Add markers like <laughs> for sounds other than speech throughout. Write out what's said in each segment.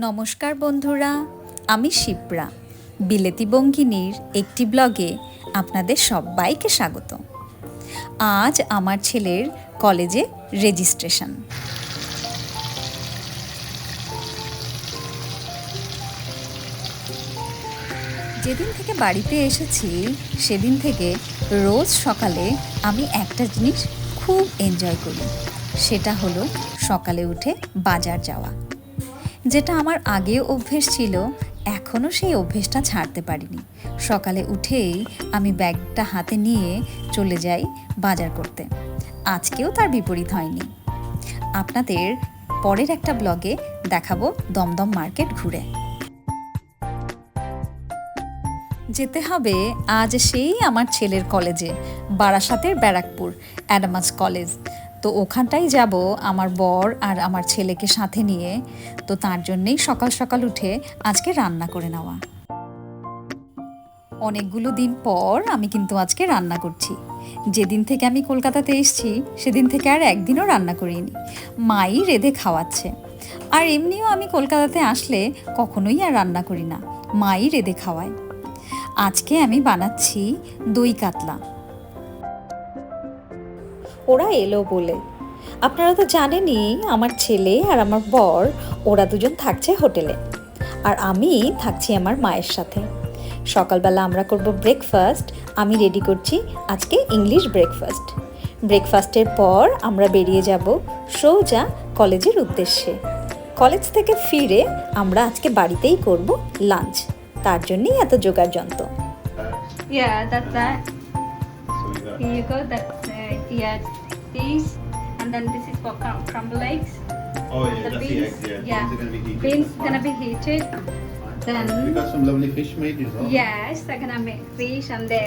নমস্কার বন্ধুরা, আমি শিপ্রা। বিলেতি বঙ্গিনীর একটি ব্লগে আপনাদের সবাইকে স্বাগত। আজ আমার ছেলের কলেজে রেজিস্ট্রেশন। যেদিন থেকে বাড়িতে এসেছি, সেদিন থেকে রোজ সকালে আমি একটা জিনিস খুব এনজয় করি। সেটা হলো সকালে উঠে বাজার যাওয়া। যেটা আমার আগেও অভ্যেস ছিল, এখনও সেই অভ্যেসটা ছাড়তে পারিনি। সকালে উঠেই আমি ব্যাগটা হাতে নিয়ে চলে যাই বাজার করতে। আজকেও তার বিপরীত হয়নি। আপনাদের পরের একটা ব্লগে দেখাবো দমদম মার্কেট ঘুরে। যেতে হবে আজ সেই আমার ছেলের কলেজে, বারাসাতের ব্যারাকপুর, অ্যাডামাস কলেজ। তো ওখানটাই যাব আমার বর আর আমার ছেলেকে সাথে নিয়ে। তো তার জন্যেই সকাল সকাল উঠে আজকে রান্না করে নেওয়া। অনেকগুলো দিন পর আমি কিন্তু আজকে রান্না করছি। যেদিন থেকে আমি কলকাতাতে এসেছি, সেদিন থেকে আর একদিনও রান্না করিনি। মাই রেঁধে খাওয়াচ্ছে। আর এমনিও আমি কলকাতাতে আসলে কখনোই আর রান্না করি না। মাই রেঁধে খাওয়ায়। আজকে আমি বানাচ্ছি দই কাতলা। ওরা এলো বলে। আপনারা তো জানেনই আমার ছেলে আর আমার বর ওরা দুজন থাকছে হোটেলে। আর আমি থাকছি আমার মায়ের সাথে। সকালবেলা আমরা করব ব্রেকফাস্ট আমি রেডি করছি আজকে ইংলিশ ব্রেকফাস্ট ব্রেকফাস্টের পর আমরা বেরিয়ে যাব সোজা কলেজের উদ্দেশ্যে। কলেজ থেকে ফিরে আমরা আজকে বাড়িতেই করব লাঞ্চ তার জন্যই এত জোগাড় যন্ত্র। Yeah, that's that. Here you go. That's uh, yeah, these, and then this is for crum- crumble eggs. Oh yeah, the that's beans. the eggs. Yeah, yeah. beans are gonna be heated. Beans gonna be heated. We got some lovely fish made as well. yes, they're gonna make fish and the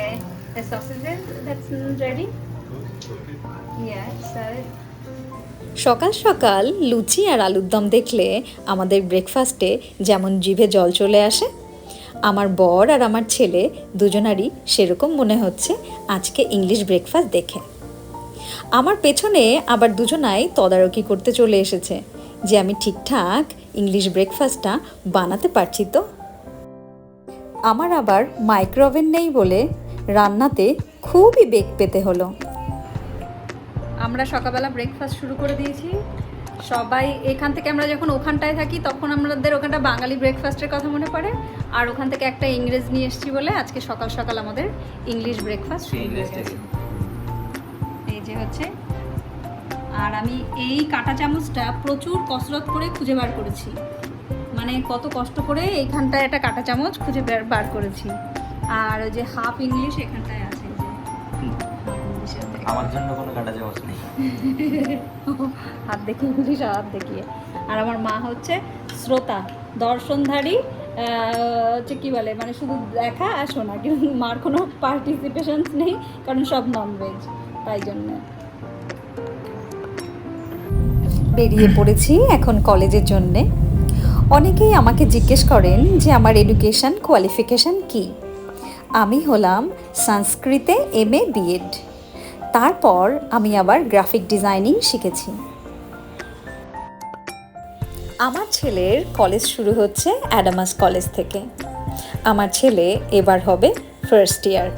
the sausages that's ready. Yeah, so সকাল সকাল লুচি আর আলুর দম দেখলে আমাদের ব্রেকফাস্টে যেমন জিভে জল চলে আসে আমার বর আর আমার ছেলে দুজনারই সেরকম মনে হচ্ছে আজকে ইংলিশ ব্রেকফাস্ট দেখে আমার পেছনে আবার দুজনাই তদারকি করতে চলে এসেছে। যে আমি ঠিকঠাক ইংলিশ ব্রেকফাস্টটা বানাতে পারছি তো? আমার আবার মাইক্রোওভেন নেই বলে রান্নাতে খুবই বেগ পেতে হলো। আমরা সকালবেলা ব্রেকফাস্ট শুরু করে দিয়েছি। সবাই এখান থেকে আমরা যখন ওখানটায় থাকি তখন আমাদের ওখানটা বাঙালি ব্রেকফাস্টের কথা মনে পড়ে। আর ওখান থেকে একটা ইংরেজ নিয়ে এসেছি বলে আজকে সকাল সকাল আমাদের ইংলিশ ব্রেকফাস্ট শুরু হয়ে গেছে হচ্ছে আর আমি এই কাঁটা চামচটা প্রচুর কসরত করে খুঁজে বার করেছি। মানে কত কষ্ট করে এইখানটায় একটা কাঁটা চামচ খুঁজে বের- বার করেছি। আর ওই যে হাফ ইংলিশ এখানটায় আছে। আমার জন্য কোনো কাটা চামচ নেই। <laughs> হাত দেখিয়ে ইংলিশ হাত দেখিয়ে। আর আমার মা হচ্ছে শ্রোতা দর্শনধারী আহ, হচ্ছে কি বলে মানে শুধু দেখা আর শোনা। কিন্তু মার কোনো পার্টিসিপেশন নেই কারণ সব নন ননভেজ তাই জন্য। বেরিয়ে পড়েছি এখন কলেজের জন্যে। অনেকেই আমাকে জিজ্ঞেস করেন যে আমার এডুকেশন কোয়ালিফিকেশন কি? আমি হলাম সংস্কৃতে এম এ বিএড তারপর আমি আবার গ্রাফিক ডিজাইনিং শিখেছি। আমার ছেলের কলেজ শুরু হচ্ছে অ্যাডামাস কলেজ থেকে। আমার ছেলে এবার হবে ফার্স্ট ইয়ার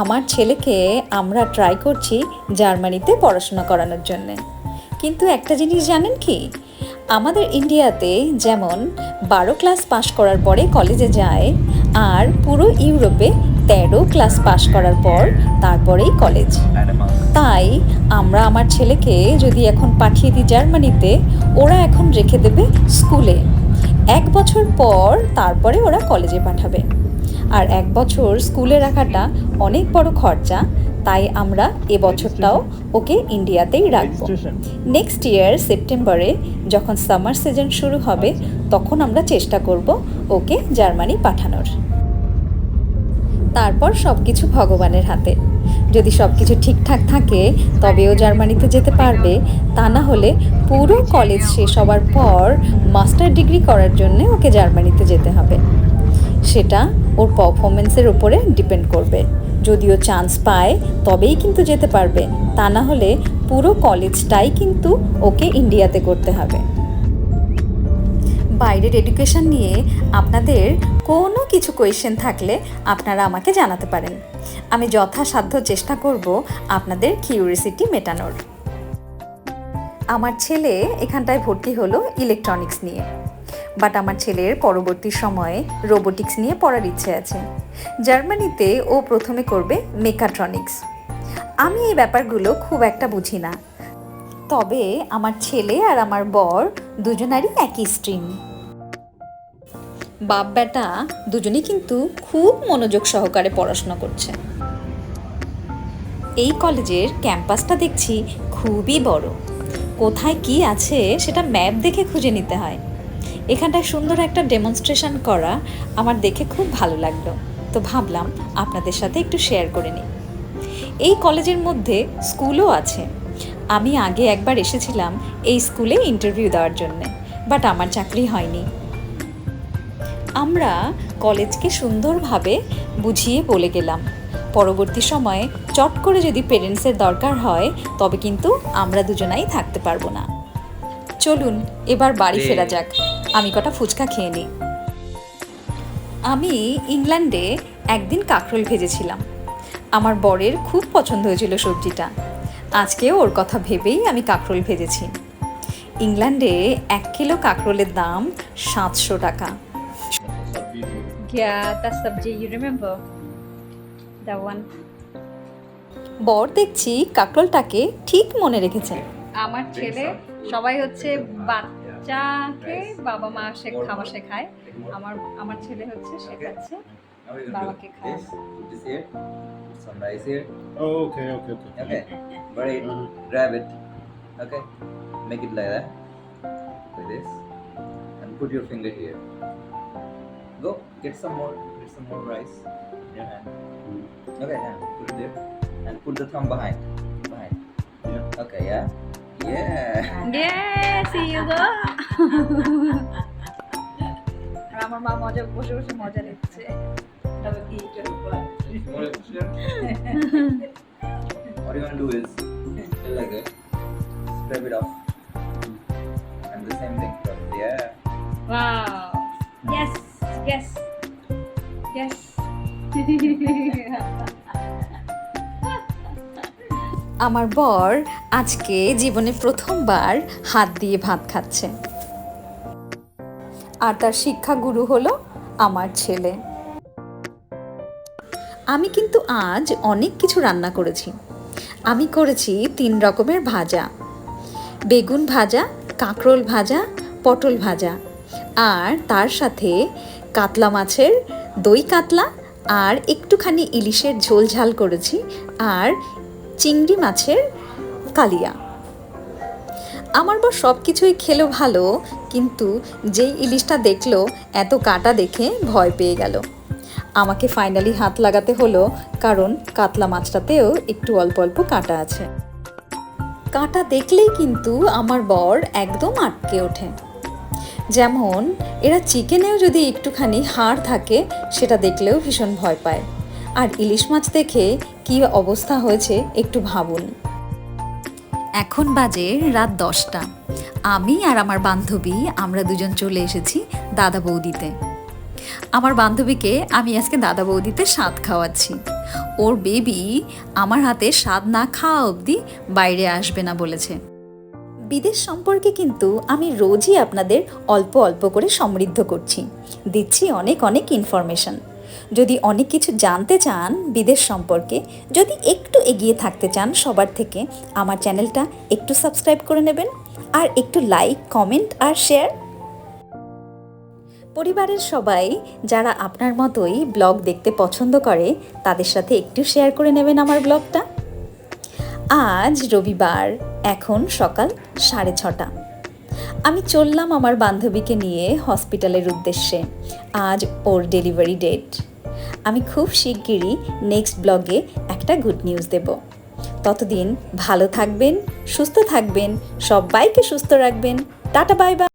আমার ছেলেকে আমরা ট্রাই করছি জার্মানিতে পড়াশোনা করানোর জন্য। কিন্তু একটা জিনিস জানেন কি? আমাদের ইন্ডিয়াতে যেমন বারো ক্লাস পাশ করার পরে কলেজে যায় আর পুরো ইউরোপে তেরো ক্লাস পাশ করার পর তারপরেই কলেজ তাই আমরা আমার ছেলেকে যদি এখন পাঠিয়ে দিই জার্মানিতে, ওরা এখন রেখে দেবে স্কুলে। এক বছর পর তারপরে ওরা কলেজে পাঠাবে। আর এক বছর স্কুলে রাখাটা অনেক বড় খরচা তাই আমরা এ বছরটাও ওকে ইন্ডিয়াতেই রাখব। নেক্সট ইয়ার সেপ্টেম্বরে যখন সামার সিজন শুরু হবে তখন আমরা চেষ্টা করব ওকে জার্মানি পাঠানোর। তারপর সব কিছু ভগবানের হাতে। যদি সব কিছু ঠিকঠাক থাকে তবেও জার্মানিতে যেতে পারবে। তা না হলে পুরো কলেজ শেষ হওয়ার পর মাস্টার ডিগ্রি করার জন্য ওকে জার্মানিতে যেতে হবে। সেটা ওর পারফরমেন্সের উপরে ডিপেন্ড করবে। যদিও চান্স পায়, তবেই কিন্তু যেতে পারবে। তা না হলে পুরো কলেজটাই কিন্তু ওকে ইন্ডিয়াতে করতে হবে। বাইরের এডুকেশন নিয়ে আপনাদের কোনো কিছু কোয়েশ্চেন থাকলে আপনারা আমাকে জানাতে পারেন। আমি যথাসাধ্য চেষ্টা করব আপনাদের কিউরিসিটি মেটানোর। আমার ছেলে এখানটায় ভর্তি হলো ইলেকট্রনিক্স নিয়ে। বাট আমার ছেলের পরবর্তী সময়ে রোবোটিক্স নিয়ে পড়ার ইচ্ছে আছে। জার্মানিতে ও প্রথমে করবে মেকাট্রনিক্স। আমি এই ব্যাপারগুলো খুব একটা বুঝি না। তবে আমার ছেলে আর আমার বর দুজনারই একই স্ট্রিম। বাপ বেটা দুজনেই কিন্তু খুব মনোযোগ সহকারে পড়াশোনা করছে। এই কলেজের ক্যাম্পাসটা দেখছি খুবই বড়। কোথায় কি আছে সেটা ম্যাপ দেখে খুঁজে নিতে হয়। এখানটায় সুন্দর একটা ডেমনস্ট্রেশন করা আমার দেখে খুব ভালো লাগল। তো ভাবলাম আপনাদের সাথে একটু শেয়ার করে নিই। এই কলেজের মধ্যে স্কুলও আছে। আমি আগে একবার এসেছিলাম এই স্কুলে ইন্টারভিউ দেওয়ার জন্যে বাট আমার চাকরি হয়নি। আমরা কলেজকে সুন্দরভাবে বুঝিয়ে বলে গেলাম। পরবর্তী সময়ে চট করে যদি পেরেন্টসের দরকার হয় তবে কিন্তু আমরা দুজনাই থাকতে পারব না। চলুন এবার বাড়ি ফেরা যাক। আমি কটা ফুচকা খেয়ে নিই। আমি ইংল্যান্ডে একদিন কাঁকরোল ভেজেছিলাম। আমার বরের খুব পছন্দ হয়েছিল সবজিটা। আজকেও ওর কথা ভেবেই আমি কাঁকরোল ভেজেছি। ইংল্যান্ডে এক কিলো কাঁকরোলের দাম সাতশো টাকা? বর দেখছি কাঁকরোলটাকে ঠিক মনে রেখেছেন। আমার ছেলে সবাই হচ্ছে বাচ্চাকে বাবা মা সে খাওয়া শেখায় আমার আমার ছেলে হচ্ছে শেখাচ্ছে this, put this here. Oh, okay, okay, okay. Okay, bury it, Uh-huh. grab it. Okay, make it like that, like this, and put your finger here. Go, get some more, get some more rice in your hand. Okay, hand, put it there, and put the thumb behind, behind. Yeah. Okay, yeah, yeah. Yes, see you go. <laughs> আর আমার মা মজা বসে বসে মজা নিচ্ছে <laughs> More extra. what you're gonna do is like this, scrub it off, and the same thing. Scrub. Yeah. Wow. Yes, yes, yes. <laughs> আমার বর আজকে জীবনে প্রথমবার হাত দিয়ে ভাত খাচ্ছে। আর তার শিক্ষাগুরু হলো আমার ছেলে। আমি কিন্তু আজ অনেক কিছু রান্না করেছি। আমি করেছি তিন রকমের ভাজা। বেগুন ভাজা, কাঁকরোল ভাজা, পটল ভাজা। আর তার সাথে কাতলা মাছের দই কাতলা আর একটুখানি ইলিশের ঝোল ঝাল করেছি। আর চিংড়ি মাছের কালিয়া। আমার বর সব কিছুই খেলো ভালো, কিন্তু যেই ইলিশটা দেখল, এত কাটা দেখে ভয় পেয়ে গেল। আমাকে ফাইনালি হাত লাগাতে হলো, কারণ কাতলা মাছটাতেও একটু অল্প অল্প কাটা আছে। কাঁটা দেখলেই কিন্তু আমার বর একদম আটকে ওঠে। যেমন, এরা চিকেনেও যদি একটুখানি হাড় থাকে, সেটা দেখলেও ভীষণ ভয় পায়। আর ইলিশ মাছ দেখে কী অবস্থা হয়েছে একটু ভাবুন। এখন বাজে রাত দশটা। আমি আর আমার বান্ধবী, আমরা দুজন চলে এসেছি দাদা বৌদিতে। আমার বান্ধবীকে আমি আজকে দাদা বৌদিতে স্বাদ খাওয়াচ্ছি। ওর বেবি আমার হাতে স্বাদ না খাওয়া অবধি বাইরে আসবে না বলেছে। বিদেশ সম্পর্কে কিন্তু আমি রোজই আপনাদের অল্প অল্প করে সমৃদ্ধ করছি। দিচ্ছি অনেক অনেক ইনফরমেশন যদি অনেক কিছু জানতে চান বিদেশ সম্পর্কে, যদি একটু এগিয়ে থাকতে চান সবার থেকে, আমার চ্যানেলটা একটু সাবস্ক্রাইব করে নেবেন আর একটু লাইক, কমেন্ট আর শেয়ার। পরিবারের সবাই যারা আপনার মতোই ব্লগ দেখতে পছন্দ করে, তাদের সাথে একটু শেয়ার করে নেবেন আমার ব্লগটা। আজ রবিবার, এখন সকাল সাড়ে ছটা। আমি চললাম আমার বান্ধবীকে নিয়ে হসপিটালের উদ্দেশ্যে। আজ ওর ডেলিভারি ডেট। আমি খুব শিগগিরই নেক্সট ব্লগে একটা গুড নিউজ দেব। ততদিন ভালো থাকবেন, সুস্থ থাকবেন, সবাইকে সুস্থ রাখবেন। Tata, bye bye.